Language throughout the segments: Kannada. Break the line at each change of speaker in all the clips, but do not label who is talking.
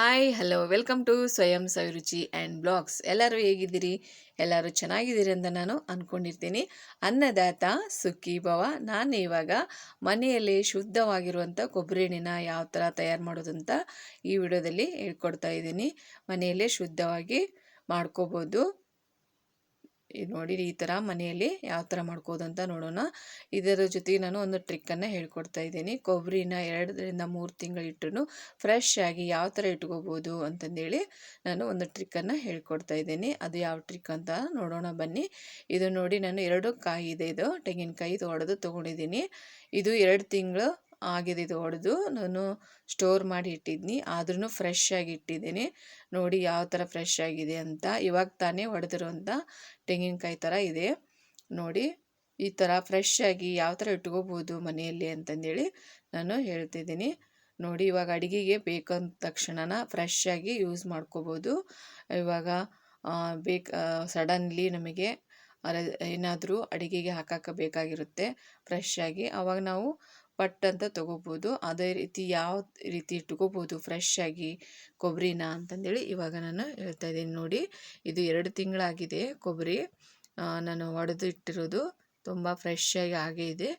ಹಾಯ್ ಹಲೋ ವೆಲ್ಕಮ್ ಟು ಸ್ವಯಂ ಸವಿರುಚಿ ಆ್ಯಂಡ್ ಬ್ಲಾಗ್ಸ್ ಎಲ್ಲರೂ ಹೇಗಿದ್ದೀರಿ? ಎಲ್ಲರೂ ಚೆನ್ನಾಗಿದ್ದೀರಿ ಅಂತ ನಾನು ಅಂದ್ಕೊಂಡಿರ್ತೀನಿ ಅನ್ನದಾತ ಸುಖಿ ಭವ. ನಾನು ಇವಾಗ ಮನೆಯಲ್ಲಿ ಶುದ್ಧವಾಗಿರುವಂಥ ಕೊಬ್ಬರಿ ಎಣ್ಣೆನ ಯಾವ ಥರ ತಯಾರು ಮಾಡೋದು ಅಂತ ಈ ವಿಡಿಯೋದಲ್ಲಿ ಹೇಳ್ಕೊಡ್ತಾ ಇದ್ದೀನಿ. ಮನೆಯಲ್ಲೇ ಶುದ್ಧವಾಗಿ ಮಾಡ್ಕೋಬೋದು. ಇದು ನೋಡಿ ಈ ಥರ ಮನೆಯಲ್ಲಿ ಯಾವ ಥರ ಮಾಡ್ಕೋದು ಅಂತ ನೋಡೋಣ. ಇದರ ಜೊತೆಗೆ ನಾನು ಒಂದು ಟ್ರಿಕ್ಕನ್ನು ಹೇಳ್ಕೊಡ್ತಾ ಇದ್ದೀನಿ. ಕೊಬ್ಬರಿನ ಎರಡರಿಂದ ಮೂರು ತಿಂಗಳಿಟ್ಟು ಫ್ರೆಶ್ ಆಗಿ ಯಾವ ಥರ ಇಟ್ಕೋಬೋದು ಅಂತಂದೇಳಿ ನಾನು ಒಂದು ಟ್ರಿಕ್ಕನ್ನು ಹೇಳ್ಕೊಡ್ತಾ ಇದ್ದೀನಿ. ಅದು ಯಾವ ಟ್ರಿಕ್ ಅಂತ ನೋಡೋಣ ಬನ್ನಿ. ಇದು ನೋಡಿ ನಾನು ಎರಡು ಕಾಯಿ ಇದೆ. ಇದು ತೆಂಗಿನಕಾಯಿ ಹೊಡೆದು ತೊಗೊಂಡಿದ್ದೀನಿ. ಇದು ಎರಡು ತಿಂಗಳು ಆಗಿದೆ ಇದು ಹೊಡೆದು ನಾನು ಸ್ಟೋರ್ ಮಾಡಿ ಇಟ್ಟಿದ್ದೀನಿ ಆದ್ರೂ ಫ್ರೆಶ್ ಆಗಿ ಇಟ್ಟಿದ್ದೀನಿ. ನೋಡಿ ಯಾವ ಥರ ಫ್ರೆಶ್ ಆಗಿದೆ ಅಂತ. ಇವಾಗ ತಾನೇ ಹೊಡೆದಿರುವಂಥ ತೆಂಗಿನಕಾಯಿ ಥರ ಇದೆ. ನೋಡಿ ಈ ಥರ ಫ್ರೆಶ್ ಆಗಿ ಯಾವ ಥರ ಇಟ್ಕೋಬೋದು ಮನೆಯಲ್ಲಿ ಅಂತಂದೇಳಿ ನಾನು ಹೇಳ್ತಿದ್ದೀನಿ. ನೋಡಿ ಇವಾಗ ಅಡುಗೆಗೆ ಬೇಕಂದ ತಕ್ಷಣನ ಫ್ರೆಶ್ ಆಗಿ ಯೂಸ್ ಮಾಡ್ಕೋಬೋದು. ಇವಾಗ ಬೇಕ ಸಡನ್ಲಿ ನಮಗೆ ಏನಾದರೂ ಅಡುಗೆಗೆ ಹಾಕಕ್ಕೆ ಬೇಕಾಗಿರುತ್ತೆ ಫ್ರೆಶ್ ಆಗಿ. ಆವಾಗ ನಾವು ಪಟ್ ಅಂತ ತೊಗೋಬೋದು. ಅದೇ ರೀತಿ ಯಾವ ರೀತಿ ಇಟ್ಕೋಬೋದು ಫ್ರೆಶ್ ಆಗಿ ಕೊಬ್ಬರಿನ ಅಂತಂದೇಳಿ ಇವಾಗ ನಾನು ಹೇಳ್ತಾ ಇದ್ದೀನಿ ನೋಡಿ. ಇದು ಎರಡು ತಿಂಗಳಾಗಿದೆ ಕೊಬ್ಬರಿ ನಾನು ಒಡೆದು ಇಟ್ಟಿರೋದು ತುಂಬ ಫ್ರೆಶ್ ಆಗಿ ಆಗೇ ಇದೆ.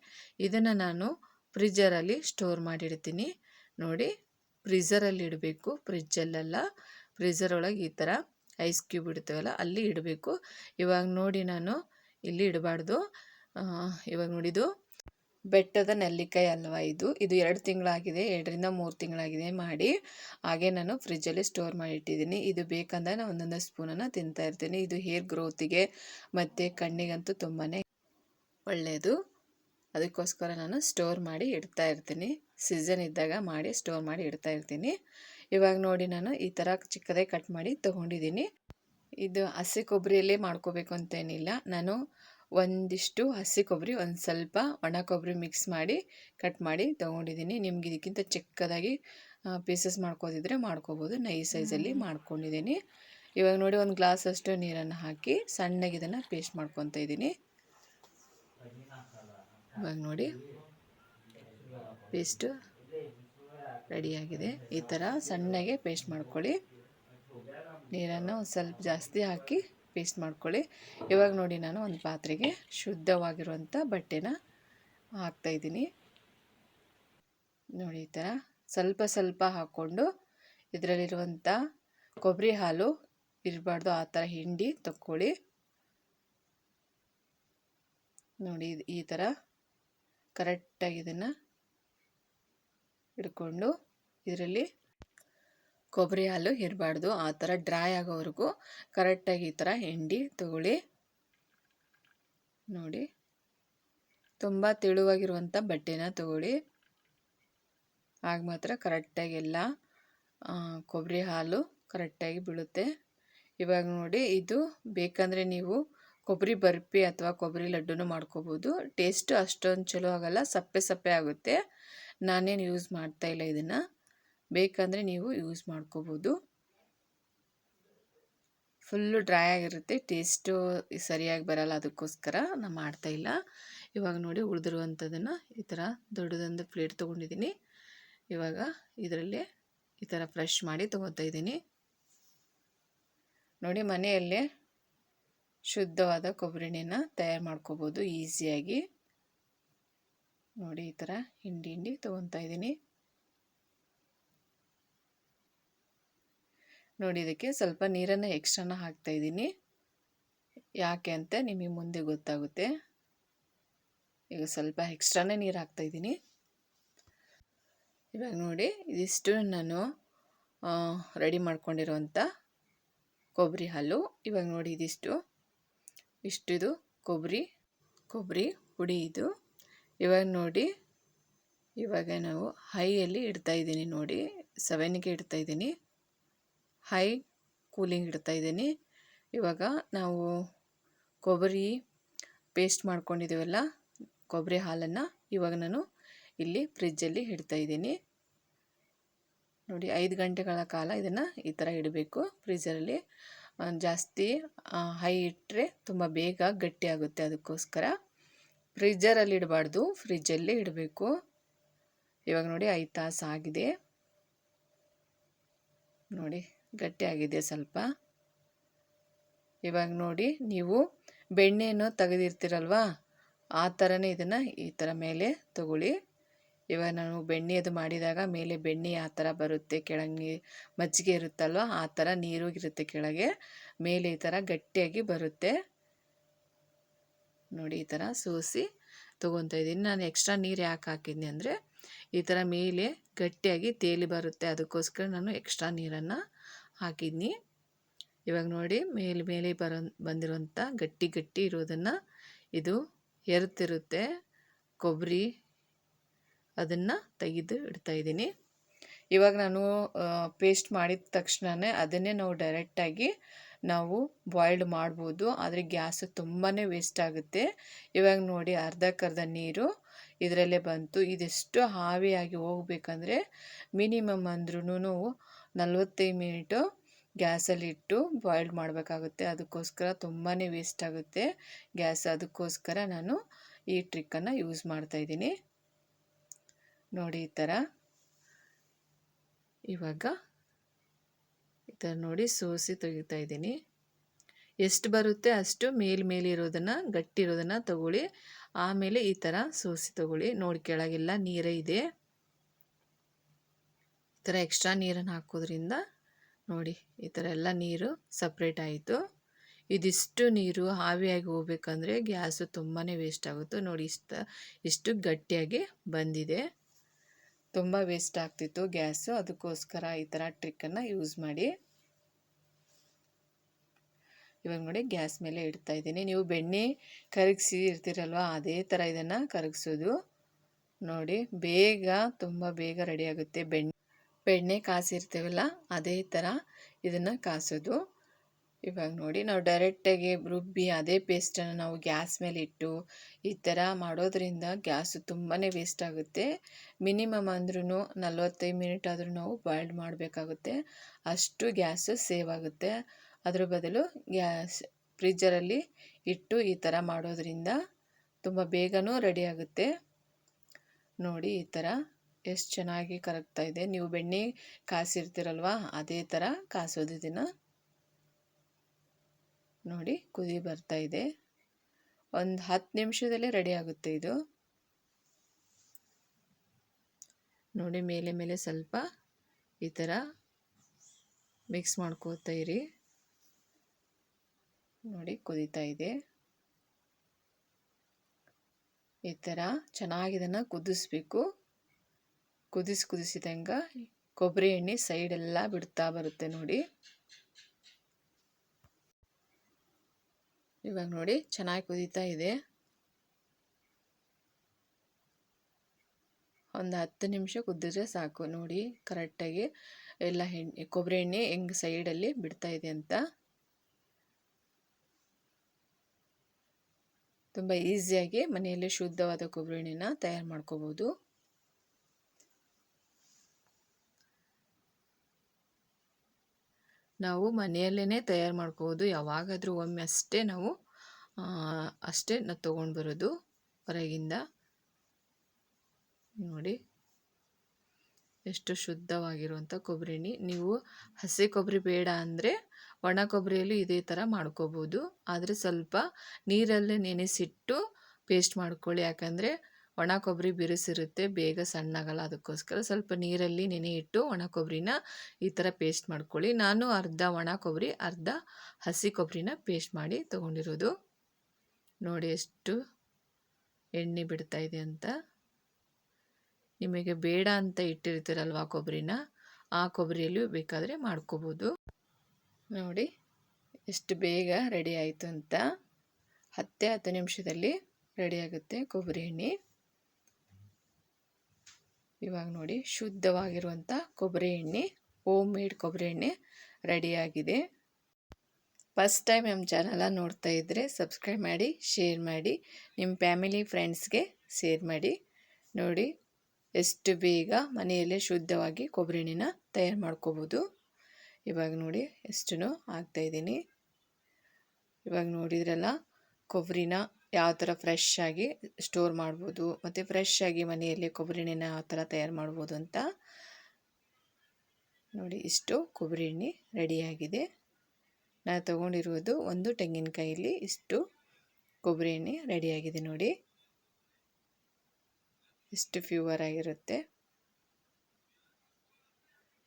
ಇದನ್ನು ನಾನು ಫ್ರಿಜ್ಜರಲ್ಲಿ ಸ್ಟೋರ್ ಮಾಡಿಡ್ತೀನಿ. ನೋಡಿ ಫ್ರಿಝರಲ್ಲಿ ಇಡಬೇಕು. ಫ್ರಿಜ್ಜಲ್ಲೆಲ್ಲ ಫ್ರಿಜರ್ ಒಳಗೆ ಈ ಥರ ಐಸ್ ಕ್ಯೂಬ್ ಇಡ್ತೇವಲ್ಲ, ಅಲ್ಲಿ ಇಡಬೇಕು. ಇವಾಗ ನೋಡಿ ನಾನು ಇಲ್ಲಿ ಇಡಬಾರ್ದು. ಇವಾಗ ನೋಡಿದು ಬೆಟ್ಟದ ನೆಲ್ಲಿಕಾಯಿ ಅಲ್ವಾ ಇದು? ಇದು ಎರಡು ತಿಂಗಳಾಗಿದೆ, ಎರಡರಿಂದ ಮೂರು ತಿಂಗಳಾಗಿದೆ ಮಾಡಿ ಹಾಗೆ ನಾನು ಫ್ರಿಜ್ಜಲ್ಲಿ ಸ್ಟೋರ್ ಮಾಡಿ ಇಟ್ಟಿದ್ದೀನಿ ಇದು ಬೇಕಂದರೆ ನಾನು ಒಂದೊಂದು ಸ್ಪೂನನ್ನು ತಿಂತಾ ಇರ್ತೀನಿ. ಇದು ಹೇರ್ ಗ್ರೋತಿಗೆ ಮತ್ತು ಕಣ್ಣಿಗಂತೂ ತುಂಬಾ ಒಳ್ಳೆಯದು ಅದಕ್ಕೋಸ್ಕರ ನಾನು ಸ್ಟೋರ್ ಮಾಡಿ ಇಡ್ತಾ ಇರ್ತೀನಿ. ಸೀಸನ್ ಇದ್ದಾಗ ಮಾಡಿ ಸ್ಟೋರ್ ಮಾಡಿ ಇಡ್ತಾ ಇರ್ತೀನಿ. ಇವಾಗ ನೋಡಿ ನಾನು ಈ ಥರ ಚಿಕ್ಕದಾಗಿ ಕಟ್ ಮಾಡಿ ತೊಗೊಂಡಿದ್ದೀನಿ. ಇದು ಹಸಿ ಕೊಬ್ಬರಿಯಲ್ಲೇ ಮಾಡ್ಕೋಬೇಕು ಅಂತೇನಿಲ್ಲ. ನಾನು ಒಂದಿಷ್ಟು ಹಸಿ ಕೊಬ್ಬರಿ ಒಂದು ಸ್ವಲ್ಪ ಒಣ ಕೊಬ್ಬರಿ ಮಿಕ್ಸ್ ಮಾಡಿ ಕಟ್ ಮಾಡಿ ತೊಗೊಂಡಿದ್ದೀನಿ ನಿಮ್ಗೆ ಇದಕ್ಕಿಂತ ಚಿಕ್ಕದಾಗಿ ಪೀಸಸ್ ಮಾಡ್ಕೋದಿದ್ರೆ ಮಾಡ್ಕೋಬೋದು. ನೈ ಸೈಜಲ್ಲಿ ಮಾಡ್ಕೊಂಡಿದ್ದೀನಿ ಇವಾಗ ನೋಡಿ ಒಂದು ಗ್ಲಾಸ್ ಅಷ್ಟು ನೀರನ್ನು ಹಾಕಿ ಸಣ್ಣಗೆ ಇದನ್ನು ಪೇಸ್ಟ್ ಮಾಡ್ಕೊತ ಇದ್ದೀನಿ ಇವಾಗ ನೋಡಿ. ಪೇಸ್ಟು ರೆಡಿಯಾಗಿದೆ ಈ ಥರ ಸಣ್ಣಗೆ ಪೇಸ್ಟ್ ಮಾಡ್ಕೊಳ್ಳಿ. ನೀರನ್ನು ಒಂದು ಸ್ವಲ್ಪ ಜಾಸ್ತಿ ಹಾಕಿ ಪೇಸ್ಟ್ ಮಾಡ್ಕೊಳ್ಳಿ. ಇವಾಗ ನೋಡಿ ನಾನು ಒಂದು ಪಾತ್ರೆಗೆ ಶುದ್ಧವಾಗಿರುವಂಥ ಬಟ್ಟೆನ ಹಾಕ್ತಾಯಿದ್ದೀನಿ ನೋಡಿ ಈ ಥರ ಸ್ವಲ್ಪ ಸ್ವಲ್ಪ ಹಾಕ್ಕೊಂಡು ಇದರಲ್ಲಿರುವಂಥ ಕೊಬ್ಬರಿ ಹಾಲು ಇರಬಾರ್ದು, ಆ ಥರ ಹಿಂಡಿ ತಕ್ಕೊಳ್ಳಿ. ನೋಡಿ ಈ ಥರ ಕರೆಕ್ಟಾಗಿ ಇದನ್ನು ಇಟ್ಕೊಂಡು ಇದರಲ್ಲಿ ಕೊಬ್ಬರಿ ಹಾಲು ಇರಬಾರ್ದು. ಆ ಥರ ಡ್ರೈ ಆಗೋವರೆಗೂ ಕರೆಕ್ಟಾಗಿ ಈ ಥರ ಹಿಂಡಿ ತಗೊಳ್ಳಿ. ನೋಡಿ, ತುಂಬ ತೆಳುವಾಗಿರುವಂಥ ಬಟ್ಟೆನ ತಗೊಳ್ಳಿ. ಆಗ ಮಾತ್ರ ಕರೆಕ್ಟಾಗಿ ಎಲ್ಲ ಕೊಬ್ಬರಿ ಹಾಲು ಕರೆಕ್ಟಾಗಿ ಬೀಳುತ್ತೆ. ಇವಾಗ ನೋಡಿ, ಇದು ಬೇಕಂದರೆ ನೀವು ಕೊಬ್ಬರಿ ಬರ್ಫಿ ಅಥವಾ ಕೊಬ್ಬರಿ ಲಡ್ಡುನೂ ಮಾಡ್ಕೋಬೋದು. ಟೇಸ್ಟು ಅಷ್ಟೊಂದು ಚಲೋ ಆಗೋಲ್ಲ, ಸಪ್ಪೆ ಸಪ್ಪೆ ಆಗುತ್ತೆ. ನಾನೇನು ಯೂಸ್ ಮಾಡ್ತಾಯಿಲ್ಲ ಇದನ್ನು. ಬೇಕಂದರೆ ನೀವು ಯೂಸ್ ಮಾಡ್ಕೋಬೋದು. ಫುಲ್ಲು ಡ್ರೈ ಆಗಿರುತ್ತೆ ಟೇಸ್ಟು ಸರಿಯಾಗಿ ಬರಲ್ಲ ಅದಕ್ಕೋಸ್ಕರ ನಾನು ಮಾಡ್ತಾಯಿಲ್ಲ ಇವಾಗ ನೋಡಿ ಉಳಿದಿರುವಂಥದ್ದನ್ನು ಈ ಥರ ದೊಡ್ಡದೊಂದು ಪ್ಲೇಟ್ ತೊಗೊಂಡಿದ್ದೀನಿ. ಇವಾಗ ಇದರಲ್ಲಿ ಈ ಥರ ಫ್ರೆಶ್ ಮಾಡಿ ತೊಗೊತಾ ಇದ್ದೀನಿ. ನೋಡಿ ಮನೆಯಲ್ಲೇ ಶುದ್ಧವಾದ ಕೊಬ್ಬರಿ ಎಣ್ಣೆನ ತಯಾರು ಮಾಡ್ಕೋಬೋದು ಈಸಿಯಾಗಿ ನೋಡಿ ಈ ಥರ ಹಿಂಡಿ ಹಿಂಡಿ ತೊಗೊತಾ ಇದ್ದೀನಿ. ನೋಡಿ ಇದಕ್ಕೆ ಸ್ವಲ್ಪ ನೀರನ್ನು ಎಕ್ಸ್ಟ್ರಾನ ಹಾಕ್ತಾಯಿದ್ದೀನಿ ಯಾಕೆ ಅಂತ ನಿಮಗೆ ಮುಂದೆ ಗೊತ್ತಾಗುತ್ತೆ. ಈಗ ಸ್ವಲ್ಪ ಎಕ್ಸ್ಟ್ರಾನೇ ನೀರು ಹಾಕ್ತಾಯಿದ್ದೀನಿ ಇವಾಗ ನೋಡಿ, ಇದಿಷ್ಟು ನಾನು ರೆಡಿ ಮಾಡ್ಕೊಂಡಿರುವಂಥ ಕೊಬ್ಬರಿ ಹಾಲು. ಇವಾಗ ನೋಡಿ ಇದಿಷ್ಟು. ಇಷ್ಟಿದು ಕೊಬ್ಬರಿ ಕೊಬ್ಬರಿ ಪುಡಿ ಇದು. ಇವಾಗ ನೋಡಿ, ಇವಾಗ ನಾವು ಹೈಯಲ್ಲಿ ಇಡ್ತಾಯಿದ್ದೀನಿ ನೋಡಿ ಸೆವೆನ್ಗೆ ಇಡ್ತಾಯಿದ್ದೀನಿ ಹೈ ಕೂಲಿಂಗ್ ಇಡ್ತಾ ಇದ್ದೀನಿ. ಇವಾಗ ನಾವು ಕೊಬ್ಬರಿ ಪೇಸ್ಟ್ ಮಾಡ್ಕೊಂಡಿದ್ದೀವಲ್ಲ, ಕೊಬ್ಬರಿ ಹಾಲನ್ನು ಇವಾಗ ನಾನು ಇಲ್ಲಿ ಫ್ರಿಜ್ಜಲ್ಲಿ ಇಡ್ತಾ ಇದ್ದೀನಿ. ನೋಡಿ, ಐದು ಗಂಟೆಗಳ ಕಾಲ ಇದನ್ನು ಈ ಥರ ಇಡಬೇಕು. ಫ್ರಿಜ್ಜರಲ್ಲಿ ಜಾಸ್ತಿ ಹೈ ಇಟ್ಟರೆ ತುಂಬ ಬೇಗ ಗಟ್ಟಿ ಆಗುತ್ತೆ ಅದಕ್ಕೋಸ್ಕರ. ಫ್ರಿಜ್ಜರಲ್ಲಿ ಇಡಬಾರ್ದು ಫ್ರಿಜ್ಜಲ್ಲಿ ಇಡಬೇಕು. ಇವಾಗ ನೋಡಿ, ಐದು ತಾಸು ಆಗಿದೆ. ನೋಡಿ. ಗಟ್ಟಿಯಾಗಿದೆ ಸ್ವಲ್ಪ. ಇವಾಗ ನೋಡಿ, ನೀವು ಬೆಣ್ಣೆಯನ್ನು ತೆಗೆದಿರ್ತೀರಲ್ವಾ? ಆ ಥರನೇ ಇದನ್ನು ಈ ಥರ ಮೇಲೆ ತಗೊಳ್ಳಿ. ಇವಾಗ ನಾನು ಬೆಣ್ಣೆ ಅದು ಮಾಡಿದಾಗ ಮೇಲೆ ಬೆಣ್ಣೆ ಆ ಥರ ಬರುತ್ತೆ, ಕೆಳಗೆ ಮಜ್ಜಿಗೆ ಇರುತ್ತಲ್ವ, ಆ ಥರ ನೀರು ಇರುತ್ತೆ ಕೆಳಗೆ, ಮೇಲೆ ಈ ಥರ ಗಟ್ಟಿಯಾಗಿ ಬರುತ್ತೆ. ನೋಡಿ, ಈ ಥರ ಸೋಸಿ ತೊಗೊತಾ ಇದ್ದೀನಿ. ನಾನು ಎಕ್ಸ್ಟ್ರಾ ನೀರು ಯಾಕೆ ಹಾಕಿದ್ನಿ ಅಂದರೆ, ಈ ಥರ ಮೇಲೆ ಗಟ್ಟಿಯಾಗಿ ತೇಲಿ ಬರುತ್ತೆ. ಅದಕ್ಕೋಸ್ಕರ ನಾನು ಎಕ್ಸ್ಟ್ರಾ ನೀರನ್ನು ಹಾಕಿದ್ನಿ. ಇವಾಗ ನೋಡಿ ಮೇಲೆ ಮೇಲೆ ಬರೋ ಬಂದಿರುವಂಥ ಗಟ್ಟಿ ಗಟ್ಟಿ ಇರೋದನ್ನು ಇದು ಎರುತ್ತಿರುತ್ತೆ ಕೊಬ್ಬರಿ ಅದನ್ನು ತೆಗೆದು ಇಡ್ತಾ ಇದ್ದೀನಿ. ಇವಾಗ ನಾನು ಪೇಸ್ಟ್ ಮಾಡಿದ ತಕ್ಷಣವೇ ಅದನ್ನೇ ನಾವು ಡೈರೆಕ್ಟಾಗಿ ನಾವು ಬಾಯ್ಲ್ಡ್ ಮಾಡ್ಬೋದು. ಆದರೆ ಗ್ಯಾಸ್ ತುಂಬಾ ವೇಸ್ಟ್ ಆಗುತ್ತೆ. ಇವಾಗ ನೋಡಿ ಅರ್ಧಕ್ಕರ್ಧ ನೀರು ಇದರಲ್ಲೇ ಬಂತು. ಇದೆಷ್ಟು ಆವಿಯಾಗಿ ಹೋಗ್ಬೇಕಂದ್ರೆ ಮಿನಿಮಮ್ ಅಂದ್ರೂ ನಲ್ವತ್ತೈದು ಮಿನಿಟು ಗ್ಯಾಸಲ್ಲಿ ಇಟ್ಟು ಬಾಯ್ಲ್ಡ್ ಮಾಡಬೇಕಾಗುತ್ತೆ. ಅದಕ್ಕೋಸ್ಕರ ತುಂಬಾ ವೇಸ್ಟ್ ಆಗುತ್ತೆ. ಗ್ಯಾಸ್ ಅದಕ್ಕೋಸ್ಕರ ನಾನು ಈ ಟ್ರಿಕ್ಕನ್ನು ಯೂಸ್ ಮಾಡ್ತಾಯಿದ್ದೀನಿ ನೋಡಿ ಈ ಥರ ಇವಾಗ ಈ ಥರ ನೋಡಿ ಸೋಸಿ ತೆಗಿತಾ ಇದ್ದೀನಿ. ಎಷ್ಟು ಬರುತ್ತೆ ಅಷ್ಟು ಮೇಲ್ ಮೇಲಿರೋದನ್ನು ಗಟ್ಟಿರೋದನ್ನು ಗಟ್ಟಿ ಇರೋದನ್ನು ತಗೊಳ್ಳಿ. ಆಮೇಲೆ ಈ ಥರ ಸೋಸಿ ತಗೊಳ್ಳಿ. ನೋಡಿ ಕೆಳಗೆಲ್ಲ ನೀರೇ ಇದೆ. ಈ ಥರ ಎಕ್ಸ್ಟ್ರಾ ನೀರನ್ನು ಹಾಕೋದ್ರಿಂದ ನೋಡಿ ಈ ಥರ ಎಲ್ಲ ನೀರು ಸಪ್ರೇಟ್ ಆಯಿತು. ಇದಿಷ್ಟು ನೀರು ಆವಿಯಾಗಿ ಹೋಗ್ಬೇಕಂದ್ರೆ ಗ್ಯಾಸು ತುಂಬಾ ವೇಸ್ಟ್ ಆಗುತ್ತೆ. ನೋಡಿ ಇಷ್ಟು ಇಷ್ಟು ಗಟ್ಟಿಯಾಗಿ ಬಂದಿದೆ. ತುಂಬ ವೇಸ್ಟ್ ಆಗ್ತಿತ್ತು ಗ್ಯಾಸು. ಅದಕ್ಕೋಸ್ಕರ ಈ ಥರ ಟ್ರಿಕ್ಕನ್ನು ಯೂಸ್ ಮಾಡಿ. ಇವಾಗ ನೋಡಿ ಗ್ಯಾಸ್ ಮೇಲೆ ಇಡ್ತಾ ಇದ್ದೀನಿ. ನೀವು ಬೆಣ್ಣೆ ಕರಗಿಸಿ ಇರ್ತೀರಲ್ವ, ಅದೇ ಥರ ಇದನ್ನು ಕರಗಿಸೋದು. ನೋಡಿ, ಬೇಗ, ತುಂಬ ಬೇಗ ರೆಡಿ ಆಗುತ್ತೆ ಬೆಣ್ಣೆ. ಬೆಣ್ಣೆ ಕಾಸಿರ್ತೀವಲ್ಲ, ಅದೇ ಥರ ಇದನ್ನು ಕಾಸೋದು. ಇವಾಗ ನೋಡಿ ನಾವು ಡೈರೆಕ್ಟಾಗಿ ರುಬ್ಬಿ ಅದೇ ಪೇಸ್ಟನ್ನು ನಾವು ಗ್ಯಾಸ್ ಮೇಲೆ ಇಟ್ಟು ಈ ಥರ ಮಾಡೋದ್ರಿಂದ ಗ್ಯಾಸು ತುಂಬಾ ವೇಸ್ಟ್ ಆಗುತ್ತೆ. ಮಿನಿಮಮ್ ಅಂದ್ರೂ ನಲ್ವತ್ತೈದು ಮಿನಿಟ್ ಆದರೂ ನಾವು ಬಾಯ್ಲ್ಡ್ ಮಾಡಬೇಕಾಗುತ್ತೆ. ಅಷ್ಟು ಗ್ಯಾಸು ಸೇವ್ ಆಗುತ್ತೆ. ಅದರ ಬದಲು ಗ್ಯಾಸ್ ಫ್ರಿಜ್ಜರಲ್ಲಿ ಇಟ್ಟು ಈ ಥರ ಮಾಡೋದ್ರಿಂದ ತುಂಬ ಬೇಗನೂ ರೆಡಿ ಆಗುತ್ತೆ. ನೋಡಿ ಈ ಥರ ಎಷ್ಟು ಚೆನ್ನಾಗಿ ಕರಗ್ತಾ ಇದೆ. ನೀವು ಬೆಣ್ಣೆ ಕಾಸಿರ್ತೀರಲ್ವ? ಅದೇ ಥರ ಕಾಸೋದು ನೋಡಿ, ಕುದಿ ಬರ್ತಾ ಇದೆ. ಒಂದು ಹತ್ತು ನಿಮಿಷದಲ್ಲಿ ರೆಡಿ ಆಗುತ್ತೆ ಇದು. ನೋಡಿ, ಮೇಲೆ ಮೇಲೆ ಸ್ವಲ್ಪ ಈ ಥರ ಮಿಕ್ಸ್ ಮಾಡ್ಕೋತಾ ಇರಿ. ನೋಡಿ, ಕುದೀತಾ ಇದೆ. ಈ ಥರ ಚೆನ್ನಾಗಿ ಇದನ್ನು ಕುದಿಸ್ಬೇಕು. ಕುದಿಸಿ ಕುದಿಸಿದಂಗೆ ಕೊಬ್ಬರಿ ಎಣ್ಣೆ ಸೈಡೆಲ್ಲ ಬಿಡ್ತಾ ಬರುತ್ತೆ ನೋಡಿ. ಇವಾಗ ನೋಡಿ ಚೆನ್ನಾಗಿ ಕುದೀತಾ ಇದೆ. ಒಂದು ಹತ್ತು ನಿಮಿಷ ಕುದ್ದಿದ್ರೆ ಸಾಕು ನೋಡಿ ಕರೆಕ್ಟಾಗಿ ಎಲ್ಲ ಎಣ್ಣೆ ಕೊಬ್ಬರಿ ಎಣ್ಣೆ ಹೆಂಗೆ ಸೈಡಲ್ಲಿ ಬಿಡ್ತಾ ಇದೆ ಅಂತ. ತುಂಬ ಈಸಿಯಾಗಿ ಮನೆಯಲ್ಲಿ ಶುದ್ಧವಾದ ಕೊಬ್ಬರಿ ಎಣ್ಣೆನ ತಯಾರು ಮಾಡ್ಕೋಬೋದು. ನಾವು ಮನೆಯಲ್ಲೇ ತಯಾರು ಮಾಡ್ಕೋಬೋದು. ಯಾವಾಗಾದರೂ ಒಮ್ಮೆ ಅಷ್ಟೇ ನಾವು ಅಷ್ಟೇ ನಾವು ತೊಗೊಂಡು ಬರೋದು ಹೊರಗಿಂದ. ನೋಡಿ. ಎಷ್ಟು ಶುದ್ಧವಾಗಿರುವಂಥ ಕೊಬ್ಬರಿ ನೀವು ಹಸಿ ಕೊಬ್ಬರಿ ಬೇಡ ಅಂದರೆ ಒಣ ಕೊಬ್ಬರಿಯಲ್ಲಿ ಇದೇ ಥರ ಮಾಡ್ಕೋಬೋದು. ಆದರೆ ಸ್ವಲ್ಪ ನೀರಲ್ಲೇ ನೆನೆಸಿಟ್ಟು ಪೇಸ್ಟ್ ಮಾಡ್ಕೊಳ್ಳಿ. ಯಾಕಂದರೆ ಒಣ ಕೊಬ್ಬರಿ ಬಿರುಸಿರುತ್ತೆ, ಬೇಗ ಸಣ್ಣಾಗಲ್ಲ ಅದಕ್ಕೋಸ್ಕರ. ಸ್ವಲ್ಪ ನೀರಲ್ಲಿ ನೆನೆ ಇಟ್ಟು ಒಣ ಕೊಬ್ಬರಿನ ಈ ಥರ ಪೇಸ್ಟ್ ಮಾಡ್ಕೊಳ್ಳಿ. ನಾನು ಅರ್ಧ ಒಣ ಕೊಬ್ಬರಿ, ಅರ್ಧ ಹಸಿ ಕೊಬ್ಬರಿನ ಪೇಸ್ಟ್ ಮಾಡಿ ತೊಗೊಂಡಿರೋದು. ನೋಡಿ ಎಷ್ಟು ಎಣ್ಣೆ ಬಿಡ್ತಾ ಇದೆ ಅಂತ. ನಿಮಗೆ ಬೇಡ ಅಂತ ಇಟ್ಟಿರ್ತೀರಲ್ವ ಕೊಬ್ಬರಿನ? ಆ ಕೊಬ್ಬರಿಯಲ್ಲೂ ಬೇಕಾದರೆ ಮಾಡ್ಕೋಬೋದು. ನೋಡಿ ಎಷ್ಟು ಬೇಗ ರೆಡಿ ಆಯಿತು ಅಂತ. ಹತ್ತೇ ಹತ್ತು ನಿಮಿಷದಲ್ಲಿ ರೆಡಿಯಾಗುತ್ತೆ ಕೊಬ್ಬರಿ ಎಣ್ಣೆ. ಇವಾಗ ನೋಡಿ ಶುದ್ಧವಾಗಿರುವಂಥ ಕೊಬ್ಬರಿ ಎಣ್ಣೆ ಹೋಮ್ ಮೇಡ್ ಕೊಬ್ಬರಿ ಎಣ್ಣೆ ರೆಡಿಯಾಗಿದೆ. ಫಸ್ಟ್ ಟೈಮ್ ನಮ್ಮ ಚಾನಲ ನೋಡ್ತಾ ಇದ್ದರೆ ಸಬ್ಸ್ಕ್ರೈಬ್ ಮಾಡಿ ಶೇರ್ ಮಾಡಿ, ನಿಮ್ಮ ಫ್ಯಾಮಿಲಿ ಫ್ರೆಂಡ್ಸ್ಗೆ ಶೇರ್ ಮಾಡಿ. ನೋಡಿ ಎಷ್ಟು ಬೇಗ ಮನೆಯಲ್ಲೇ ಶುದ್ಧವಾಗಿ ಕೊಬ್ಬರಿ ಎಣ್ಣೆನ ತಯಾರು ಮಾಡ್ಕೋಬೋದು. ಇವಾಗ ನೋಡಿ ಎಷ್ಟು ಹಾಕ್ತಾಯಿದ್ದೀನಿ ಇವಾಗ ನೋಡಿದ್ರಲ್ಲ ಕೊಬ್ಬರಿನ ಯಾವ ಥರ ಫ್ರೆಶ್ ಆಗಿ ಸ್ಟೋರ್ ಮಾಡ್ಬೋದು, ಮತ್ತು ಫ್ರೆಶ್ ಆಗಿ ಮನೆಯಲ್ಲಿ ಕೊಬ್ಬರಿ ಎಣ್ಣೆನ ಯಾವ ಥರ ತಯಾರು ಮಾಡ್ಬೋದು ಅಂತ ನೋಡಿ ಇಷ್ಟು ಕೊಬ್ಬರಿ ಎಣ್ಣೆ ರೆಡಿಯಾಗಿದೆ ನಾನು ತಗೊಂಡಿರುವುದು ಒಂದು ತೆಂಗಿನಕಾಯಲ್ಲಿ ಇಷ್ಟು ಕೊಬ್ಬರಿ ಎಣ್ಣೆ ರೆಡಿಯಾಗಿದೆ ನೋಡಿ. ಇಷ್ಟು ಫ್ಯೂವರ್ ಆಗಿರುತ್ತೆ.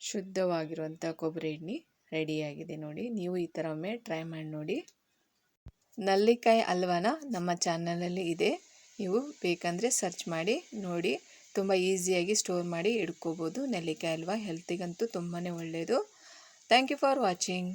ಶುದ್ಧವಾಗಿರುವಂಥ ಕೊಬ್ಬರಿ ಎಣ್ಣೆ ರೆಡಿಯಾಗಿದೆ ನೋಡಿ. ನೀವು ಈ ಥರ ಒಮ್ಮೆ ಟ್ರೈ ಮಾಡಿ ನೋಡಿ. ನಲ್ಲಿಕಾಯಿ ಹಲ್ವಾನ ನಮ್ಮ ಚಾನಲಲ್ಲಿ ಇದೆ. ನೀವು ಬೇಕಂದರೆ ಸರ್ಚ್ ಮಾಡಿ, ನೋಡಿ. ತುಂಬ ಈಸಿಯಾಗಿ ಸ್ಟೋರ್ ಮಾಡಿ ಇಡ್ಕೋಬೋದು. ನೆಲ್ಲಿಕಾಯಿ ಹಲ್ವಾ ಹೆಲ್ತಿಗಂತೂ ತುಂಬಾ ಒಳ್ಳೆಯದು ಥ್ಯಾಂಕ್ ಯು ಫಾರ್ ವಾಚಿಂಗ್.